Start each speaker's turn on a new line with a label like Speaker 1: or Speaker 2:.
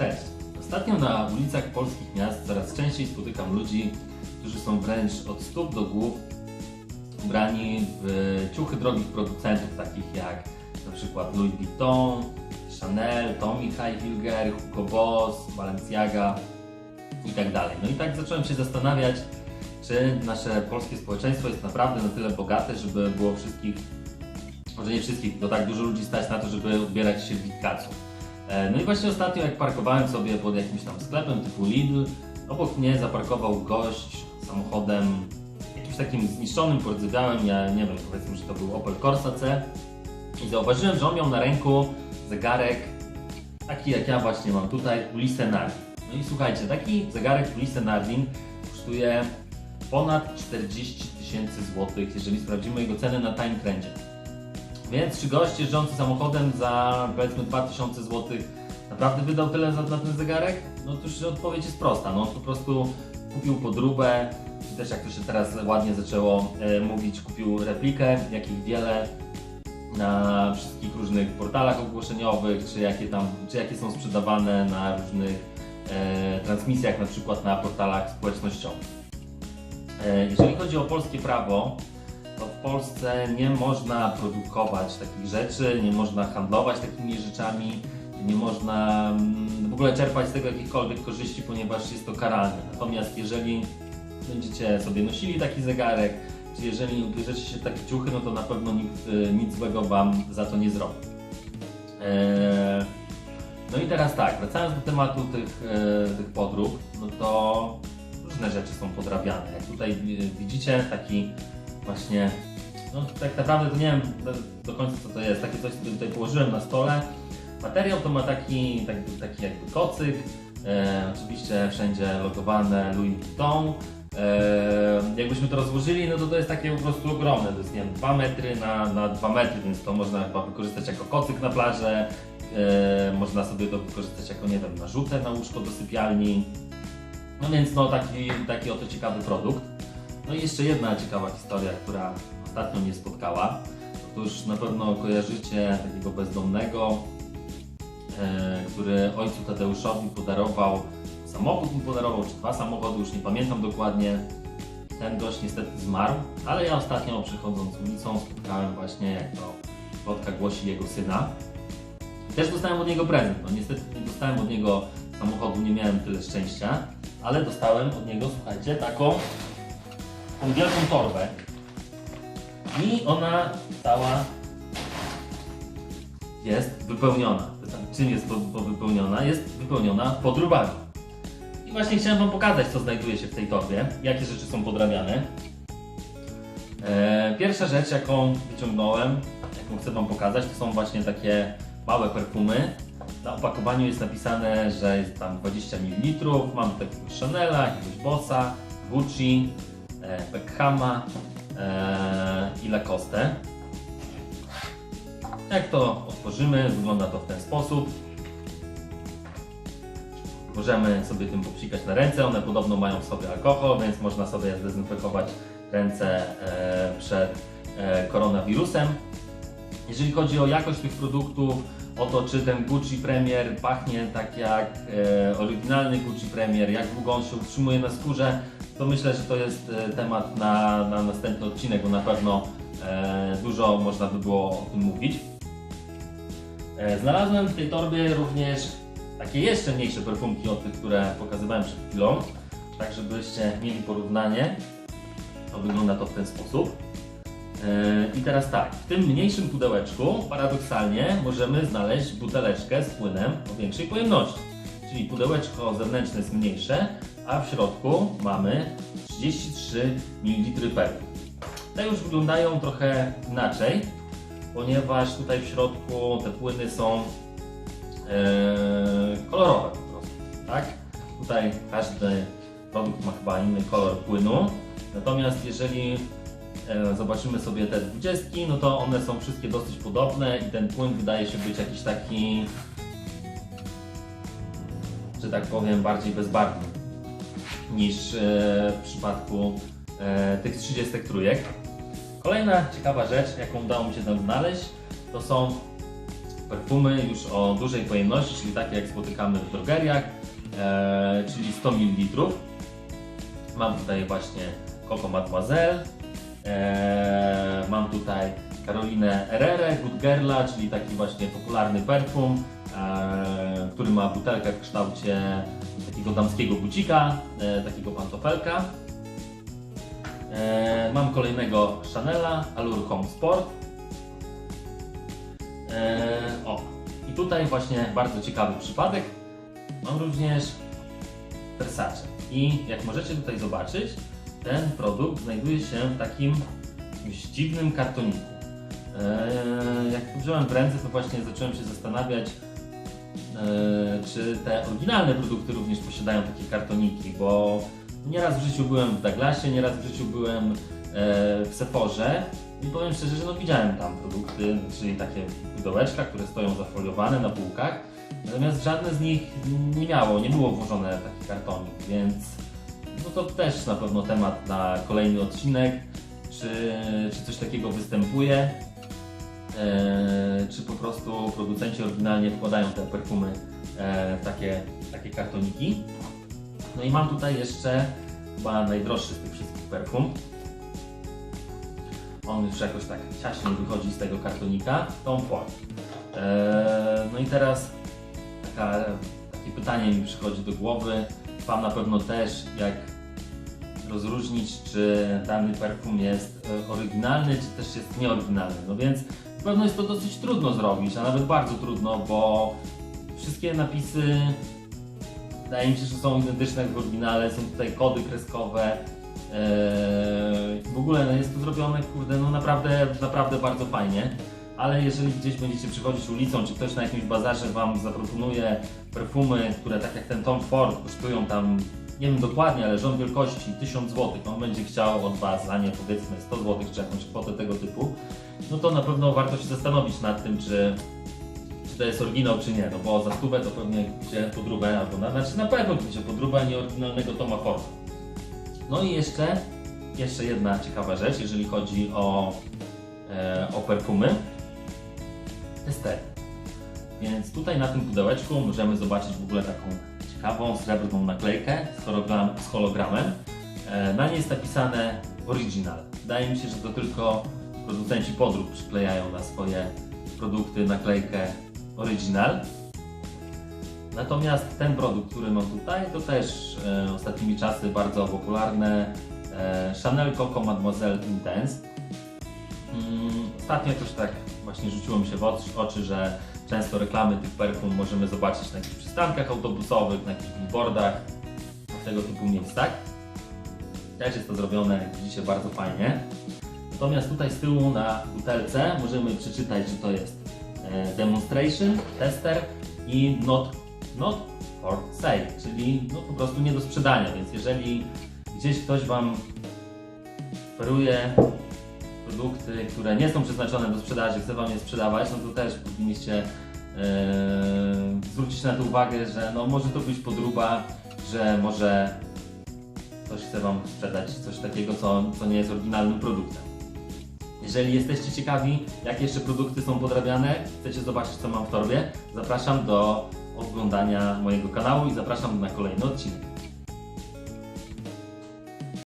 Speaker 1: Cześć. Ostatnio na ulicach polskich miast coraz częściej spotykam ludzi, którzy są wręcz od stóp do głów ubrani w ciuchy drogich producentów, takich jak na przykład Louis Vuitton, Chanel, Tommy Hilfiger, Hugo Boss, Balenciaga i tak dalej. No i tak zacząłem się zastanawiać, czy nasze polskie społeczeństwo jest naprawdę na tyle bogate, żeby było wszystkich, może nie wszystkich, bo tak dużo ludzi stać na to, żeby ubierać się w Witkacu. E, No i właśnie ostatnio jak parkowałem sobie pod jakimś tam sklepem typu Lidl, obok mnie zaparkował gość samochodem jakimś takim zniszczonym, pordzewiałym, ja nie wiem, powiedzmy, że to był Opel Corsa C i zauważyłem, że on miał na ręku zegarek taki jak ja właśnie mam tutaj, Ulisse Nardin. No i słuchajcie, taki zegarek Ulisse Nardin kosztuje ponad 40 tysięcy złotych, jeżeli sprawdzimy jego cenę na Time Trendzie. Więc czy gość jeżdżący samochodem za powiedzmy 2000 zł naprawdę wydał tyle za, ten zegarek? No już odpowiedź jest prosta. No on po prostu kupił podróbę, czy też jak to się teraz ładnie zaczęło e, mówić, kupił replikę, jakich wiele na wszystkich różnych portalach ogłoszeniowych, czy jakie tam, czy jakie są sprzedawane na różnych e, transmisjach, na przykład na portalach społecznościowych. E, jeżeli chodzi o polskie prawo, to w Polsce nie można produkować takich rzeczy, nie można handlować takimi rzeczami, nie można mm, w ogóle czerpać z tego jakichkolwiek korzyści, ponieważ jest to karalne. Natomiast jeżeli będziecie sobie nosili taki zegarek, czy jeżeli ubierzecie się takie ciuchy, no to na pewno nikt y, nic złego Wam za to nie zrobi. Eee, no i teraz tak, wracając do tematu tych, e, tych podrób, no to różne rzeczy są podrabiane. Jak tutaj y, widzicie, taki właśnie, no tak naprawdę to nie wiem do, końca co to jest, takie coś sobie tutaj położyłem na stole. Materiał to ma taki, taki, taki jakby kocyk, e, oczywiście wszędzie logowane Louis Vuitton. E, jakbyśmy to rozłożyli, no to to jest takie po prostu ogromne, to jest nie wiem, 2 metry na, na 2 metry, więc to można chyba wykorzystać jako kocyk na plażę, e, można sobie to wykorzystać jako, nie wiem, narzutę na łóżko do sypialni. No więc no taki, taki oto ciekawy produkt. No i jeszcze jedna ciekawa historia, która ostatnio mnie spotkała. Otóż na pewno kojarzycie takiego bezdomnego, e, który ojcu Tadeuszowi podarował samochód mu podarował, czy dwa samochody, już nie pamiętam dokładnie. Ten gość niestety zmarł, ale ja ostatnio przechodząc ulicą spotkałem właśnie, jak to plotka głosi jego syna. Też dostałem od niego prezent. No niestety nie dostałem od niego samochodu, nie miałem tyle szczęścia, ale dostałem od niego, słuchajcie, taką tą wielką torbę. I ona cała jest wypełniona. Czym jest wypełniona? Jest wypełniona podróbami. I właśnie chciałem Wam pokazać, co znajduje się w tej torbie, jakie rzeczy są podrabiane. E, pierwsza rzecz, jaką wyciągnąłem, jaką chcę Wam pokazać, to są właśnie takie małe perfumy. Na opakowaniu jest napisane, że jest tam 20 ml. Mam takiego Chanela, jakiegoś Bossa, Gucci, Beckhama e, i Lacoste. Jak to otworzymy, wygląda to w ten sposób. Możemy sobie tym popsikać na ręce, one podobno mają w sobie alkohol, więc można sobie zdezynfekować ręce e, przed e, koronawirusem. Jeżeli chodzi o jakość tych produktów, o to czy ten Gucci Premier pachnie tak jak e, oryginalny Gucci Premier, jak długo on się utrzymuje na skórze, to myślę, że to jest e, temat na, na następny odcinek, bo na pewno e, dużo można by było o tym mówić. E, Znalazłem w tej torbie również takie jeszcze mniejsze perfumki od tych, które pokazywałem przed chwilą, tak żebyście mieli porównanie. To wygląda to w ten sposób. E, I teraz tak, w tym mniejszym pudełeczku paradoksalnie możemy znaleźć buteleczkę z płynem o większej pojemności. Czyli pudełeczko zewnętrzne jest mniejsze, a w środku mamy 33 ml perfum. Te już wyglądają trochę inaczej, ponieważ tutaj w środku te płyny są e, kolorowe po prostu, tak? Tutaj każdy produkt ma chyba inny kolor płynu, natomiast jeżeli zobaczymy sobie te dwudziestki, no to one są wszystkie dosyć podobne i ten płyn wydaje się być jakiś taki, że tak powiem, bardziej bezbarwny niż e, w przypadku e, tych 30 trójek. Kolejna ciekawa rzecz, jaką udało mi się tam znaleźć, to są perfumy już o dużej pojemności, czyli takie jak spotykamy w drogeriach, e, czyli 100 ml. Mam tutaj właśnie Coco Mademoiselle, e, mam tutaj Karolinę Herrera, Good Girla, czyli taki właśnie popularny perfum, e, który ma butelkę w kształcie takiego damskiego bucika, e, takiego pantofelka. E, mam kolejnego Chanela, Allure Home Sport. E, o, i tutaj właśnie bardzo ciekawy przypadek. Mam również Versace. I jak możecie tutaj zobaczyć, ten produkt znajduje się w takim dziwnym kartoniku. E, jak wziąłem w ręce, to właśnie zacząłem się zastanawiać, e, czy te oryginalne produkty również posiadają takie kartoniki, bo nieraz w życiu byłem w Douglasie, nieraz w życiu byłem e, w Sephorze i powiem szczerze, że no widziałem tam produkty, czyli takie pudełeczka, które stoją zafoliowane na półkach, natomiast żadne z nich nie miało, nie było włożone taki kartonik, więc no to też na pewno temat na kolejny odcinek, czy, czy coś takiego występuje, e, czy po prostu producenci oryginalnie wkładają te perfumy e, w takie, takie kartoniki. No i mam tutaj jeszcze chyba najdroższy z tych wszystkich perfum. On już jakoś tak ciaśnie wychodzi z tego kartonika. Tom Ford. E, no i teraz taka, takie pytanie mi przychodzi do głowy. Wam na pewno też, jak rozróżnić, czy dany perfum jest e, oryginalny, czy też jest nieoryginalny. No więc na pewno jest to dosyć trudno zrobić, a nawet bardzo trudno, bo wszystkie napisy wydaje mi się, że są identyczne jak w oryginale, są tutaj kody kreskowe. Eee, w ogóle no jest to zrobione, kurde, no naprawdę, naprawdę bardzo fajnie. Ale jeżeli gdzieś będziecie przychodzić ulicą, czy ktoś na jakimś bazarze Wam zaproponuje perfumy, które tak jak ten Tom Ford kosztują tam, nie wiem dokładnie, ale rząd wielkości 1000 zł, on będzie chciał od Was za nie powiedzmy 100 zł czy jakąś kwotę tego typu, no to na pewno warto się zastanowić nad tym, czy, to jest oryginał, czy nie, no bo za stówę to pewnie kupicie podróbę, albo na, znaczy na pewno kupicie podróbę, a nie oryginalnego Toma Forda. No i jeszcze, jeszcze jedna ciekawa rzecz, jeżeli chodzi o, e, o perfumy. Testery. Więc tutaj na tym pudełeczku możemy zobaczyć w ogóle taką ciekawą srebrną naklejkę z, hologram, z hologramem. E, na niej jest napisane Original. Wydaje mi się, że to tylko producenci podrób przyklejają na swoje produkty naklejkę Original. Natomiast ten produkt, który mam tutaj, to też e, ostatnimi czasy bardzo popularne e, Chanel Coco Mademoiselle Intense. Ostatnio jakoś tak właśnie rzuciło mi się w oczy, że często reklamy tych perfum możemy zobaczyć na jakichś przystankach autobusowych, na jakichś billboardach, w tego typu miejscach. Też jest to zrobione, jak widzicie, bardzo fajnie. Natomiast tutaj z tyłu na butelce możemy przeczytać, że to jest e, demonstration, tester i not, not for sale, czyli no, po prostu nie do sprzedania, więc jeżeli gdzieś ktoś Wam oferuje produkty, które nie są przeznaczone do sprzedaży, chce Wam je sprzedawać, no to też powinniście e, zwrócić na to uwagę, że no, może to być podróba, że może ktoś chce Wam sprzedać coś takiego, co, co nie jest oryginalnym produktem. Jeżeli jesteście ciekawi, jakie jeszcze produkty są podrabiane, chcecie zobaczyć, co mam w torbie, zapraszam do oglądania mojego kanału i zapraszam na kolejny odcinek.